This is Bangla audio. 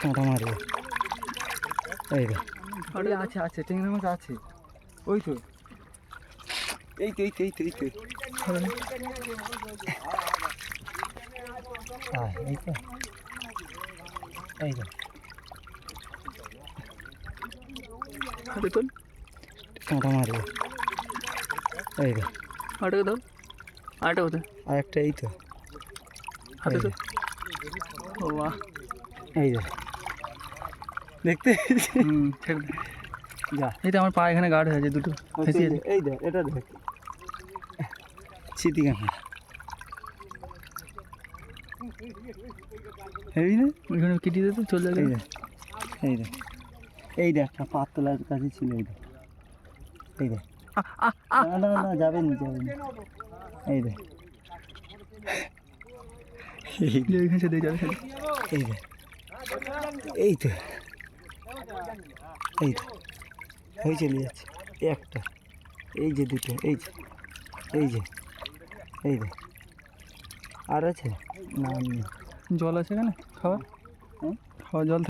কাঁটা মারবে এই আরে আছে আছে ট্যাংরা মাছ আছে। ওই তো। এই তো এই তো এই তো এই তো। এই তো। এই তো হাতে তোল। কাঁটা মারবে এই রে আটকে দাও আটকে কোথায়? আর একটা এই তো। হাতে এই ও বাহ। এই রে দেখতে? হুম ছেড়ে দে। যা। এই তো আমার পা এখানে গার্ড হয়েছে দুটো। ফেসিয়ে এই দেখ এটা দেখ। স্মৃতি কাঁটা হেবি না? ওইখানে কেটে দে তো চল যাবে এই দেখ এই দেখ। এই দেখ একটা পাতলার কাছে ছিল এই দেখ। এই দেখ। না না না যাবে না এই দেখ। এই দেখ, যাবে এই দেখ। এই তো। এই তো হয়ে চলে যাচ্ছে এই একটা, এই যে দুটো, এই যে এই যে এই যে, আর আছে? না জল আছে এখানে? খাওয়া? খাওয়া জল